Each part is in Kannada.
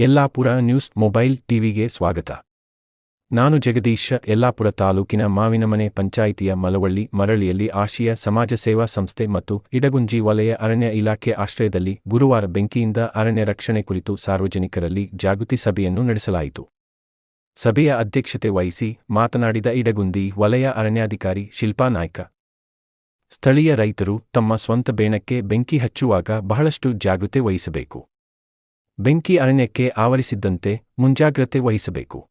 ಯಲ್ಲಾಪುರ ನ್ಯೂಸ್ ಮೊಬೈಲ್ ಟಿವಿಗೆ ಸ್ವಾಗತ. ನಾನು ಜಗದೀಶ, ಯಲ್ಲಾಪುರ ತಾಲೂಕಿನ ಮಾವಿನಮನೆ ಪಂಚಾಯಿತಿಯ ಮಲವಳ್ಳಿ, ಮರಳಿಯಲ್ಲಿ ಆಶಿಯ ಸಮಾಜ ಸೇವಾ ಸಂಸ್ಥೆ ಮತ್ತು ಇಡಗುಂಜಿ ವಲಯ ಅರಣ್ಯ ಇಲಾಖೆ ಆಶ್ರಯದಲ್ಲಿ ಗುರುವಾರ ಬೆಂಕಿಯಿಂದ ಅರಣ್ಯ ರಕ್ಷಣೆ ಕುರಿತು ಸಾರ್ವಜನಿಕರಲ್ಲಿ ಜಾಗೃತಿ ಸಭೆಯನ್ನು ನಡೆಸಲಾಯಿತು. ಸಭೆಯ ಅಧ್ಯಕ್ಷತೆ ವಹಿಸಿ ಮಾತನಾಡಿದ ಇಡಗುಂದಿ ವಲಯ ಅರಣ್ಯಾಧಿಕಾರಿ ಶಿಲ್ಪಾ ನಾಯ್ಕ. ಸ್ಥಳೀಯ ರೈತರು ತಮ್ಮ ಸ್ವಂತ ಬೇಣಕ್ಕೆ ಬೆಂಕಿ ಹಚ್ಚುವಾಗ ಬಹಳಷ್ಟು ಜಾಗೃತೆ ವಹಿಸಬೇಕು. ಬೆಂಕಿ ಅರಣ್ಯಕ್ಕೆ ಆವರಿಸಿದ್ದಂತೆ ಮುಂಜಾಗ್ರತೆ ವಹಿಸಬೇಕು.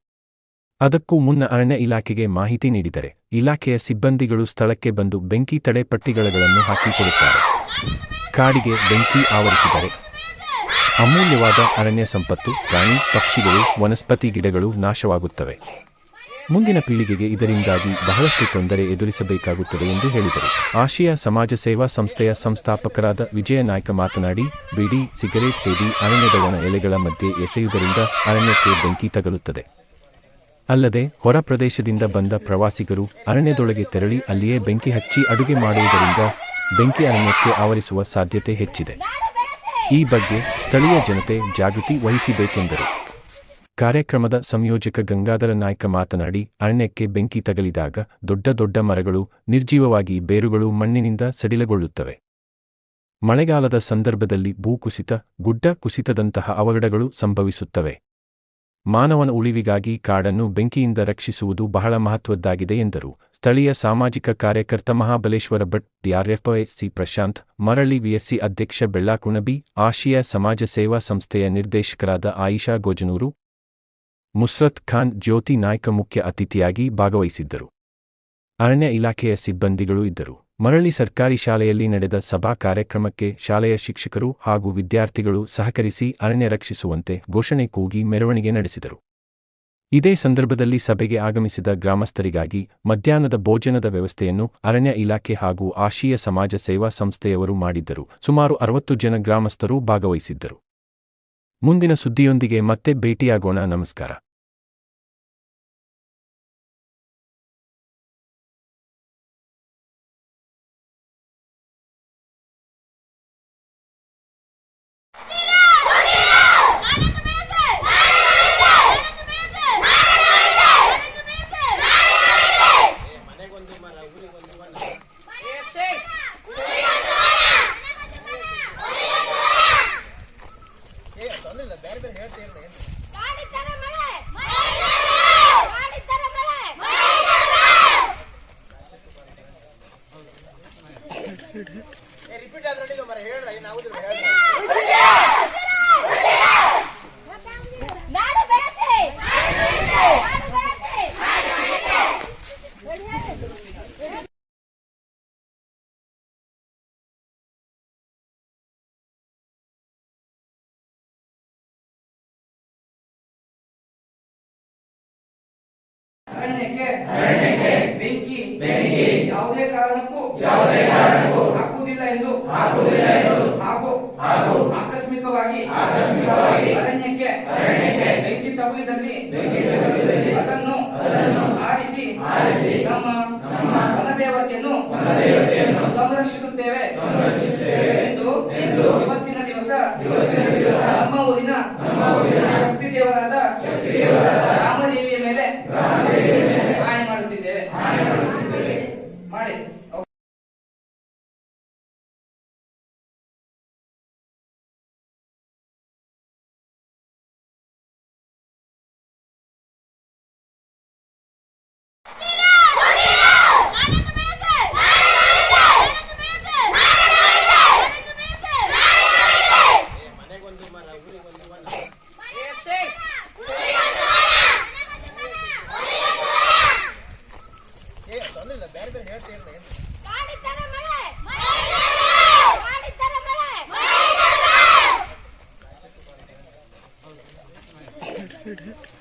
ಅದಕ್ಕೂ ಮುನ್ನ ಅರಣ್ಯ ಇಲಾಖೆಗೆ ಮಾಹಿತಿ ನೀಡಿದರೆ, ಇಲಾಖೆಯ ಸಿಬ್ಬಂದಿಗಳು ಸ್ಥಳಕ್ಕೆ ಬಂದು ಬೆಂಕಿ ತಡೆ ಪಟ್ಟಿಗಳನ್ನು ಹಾಕಿಕೊಡುತ್ತಾರೆ ಕಾಡಿಗೆ ಬೆಂಕಿ ಆವರಿಸಿದರೆ, ಅಮೂಲ್ಯವಾದ ಅರಣ್ಯ ಸಂಪತ್ತು, ಪ್ರಾಣಿ, ಪಕ್ಷಿಗಳು, ವನಸ್ಪತಿ ಗಿಡಗಳು ನಾಶವಾಗುತ್ತವೆ. ಮುಂದಿನ ಪೀಳಿಗೆಗೆ ಇದರಿಂದಾಗಿ ಬಹಳಷ್ಟು ತೊಂದರೆ ಎದುರಿಸಬೇಕಾಗುತ್ತದೆ ಎಂದು ಹೇಳಿದರು. ಆಶಿಯಾ ಸಮಾಜ ಸೇವಾ ಸಂಸ್ಥೆಯ ಸಂಸ್ಥಾಪಕರಾದ ವಿಜಯ ನಾಯ್ಕ ಮಾತನಾಡಿ, ಬಿಡಿ, ಸಿಗರೇಟ್ ಸೇದಿ ಅರಣ್ಯದ ಒಣ ಎಲೆಗಳ ಮಧ್ಯೆ ಎಸೆಯುವುದರಿಂದ ಅರಣ್ಯಕ್ಕೆ ಬೆಂಕಿ ತಗಲುತ್ತದೆ. ಅಲ್ಲದೆ, ಹೊರ ಪ್ರದೇಶದಿಂದ ಬಂದ ಪ್ರವಾಸಿಗರು ಅರಣ್ಯದೊಳಗೆ ತೆರಳಿ ಅಲ್ಲಿಯೇ ಬೆಂಕಿ ಹಚ್ಚಿ ಅಡುಗೆ ಮಾಡುವುದರಿಂದ ಬೆಂಕಿ ಅರಣ್ಯಕ್ಕೆ ಆವರಿಸುವ ಸಾಧ್ಯತೆ ಹೆಚ್ಚಿದೆ. ಈ ಬಗ್ಗೆ ಸ್ಥಳೀಯ ಜನತೆ ಜಾಗೃತಿ ವಹಿಸಬೇಕೆಂದರು. ಕಾರ್ಯಕ್ರಮದ ಸಂಯೋಜಕ ಗಂಗಾಧರ ನಾಯ್ಕ ಮಾತನಾಡಿ, ಅರಣ್ಯಕ್ಕೆ ಬೆಂಕಿ ತಗಲಿದಾಗ ದೊಡ್ಡ ದೊಡ್ಡ ಮರಗಳು, ನಿರ್ಜೀವವಾಗಿ ಬೇರುಗಳು ಮಣ್ಣಿನಿಂದ ಸಡಿಲಗೊಳ್ಳುತ್ತವೆ. ಮಳೆಗಾಲದ ಸಂದರ್ಭದಲ್ಲಿ ಭೂಕುಸಿತ ಗುಡ್ಡ ಕುಸಿತದಂತಹ ಅವಘಡಗಳು ಸಂಭವಿಸುತ್ತವೆ. ಮಾನವನ ಉಳಿವಿಗಾಗಿ ಕಾಡನ್ನು ಬೆಂಕಿಯಿಂದ ರಕ್ಷಿಸುವುದು ಬಹಳ ಮಹತ್ವದ್ದಾಗಿದೆ ಎಂದರು. ಸ್ಥಳೀಯ ಸಾಮಾಜಿಕ ಕಾರ್ಯಕರ್ತ ಮಹಾಬಲೇಶ್ವರ ಭಟ್ ಡಿಆರ್ಎಫ್ಎಸ್ಸಿ ಪ್ರಶಾಂತ್, ಮರಳಿ ವಿಎಸ್ಸಿ ಅಧ್ಯಕ್ಷ ಬೆಳ್ಳಾಕುಣಬಿ, ಆಶಿಯಾ ಸಮಾಜ ಸೇವಾ ಸಂಸ್ಥೆಯ ನಿರ್ದೇಶಕರಾದ ಆಯಿಷಾ ಗೋಜನೂರು ಮುಸ್ರತ್ ಖಾನ್ ಜ್ಯೋತಿ ನಾಯ್ಕ ಮುಖ್ಯ ಅತಿಥಿಯಾಗಿ ಭಾಗವಹಿಸಿದ್ದರು. ಅರಣ್ಯ ಇಲಾಖೆಯ ಸಿಬ್ಬಂದಿಗಳು ಇದ್ದರು. ಮರಳಿ ಸರ್ಕಾರಿ ಶಾಲೆಯಲ್ಲಿ ನಡೆದ ಸಭಾ ಕಾರ್ಯಕ್ರಮಕ್ಕೆ ಶಾಲೆಯ ಶಿಕ್ಷಕರು ಹಾಗೂ ವಿದ್ಯಾರ್ಥಿಗಳು ಸಹಕರಿಸಿ ಅರಣ್ಯ ರಕ್ಷಿಸುವಂತೆ ಘೋಷಣೆ ಕೂಗಿ ಮೆರವಣಿಗೆ ನಡೆಸಿದರು. ಇದೇ ಸಂದರ್ಭದಲ್ಲಿ ಸಭೆಗೆ ಆಗಮಿಸಿದ ಗ್ರಾಮಸ್ಥರಿಗಾಗಿ ಮಧ್ಯಾಹ್ನದ ಭೋಜನದ ವ್ಯವಸ್ಥೆಯನ್ನು ಅರಣ್ಯ ಇಲಾಖೆ ಹಾಗೂ ಆಶೀಯ ಸಮಾಜ ಸೇವಾ ಸಂಸ್ಥೆಯವರು ಮಾಡಿದ್ದರು. ಸುಮಾರು ಅರವತ್ತು ಜನ ಗ್ರಾಮಸ್ಥರು ಭಾಗವಹಿಸಿದ್ದರು. ಮುಂದಿನ ಸುದ್ದಿಯೊಂದಿಗೆ ಮತ್ತೆ ಭೇಟಿಯಾಗೋಣ. ನಮಸ್ಕಾರ. ರಿಪೀಟ್ ಆದ್ರೆ ಅಡ್ಡಿಲ್ಲ ಮರ ಹೇಳ್ರಿ ನಾವು ನಾಡು ಬೆಳೆಸಿ ನಾಡು ಬೆಳೆಸಿ ಅರಣ್ಯಕ್ಕೆ ಬೆಂಕಿ ಯಾವುದೇ ಕಾರಣಕ್ಕೂ ಹಾಕುವುದಿಲ್ಲ ಶಕ್ತಿ ದೇವರಾದ ರಾಮದೇವಿಯ ಮೇಲೆ ಆಣೆ ಮಾಡುತ್ತಿದ್ದೇವೆ. ಮಾಡಿ. hit, hit.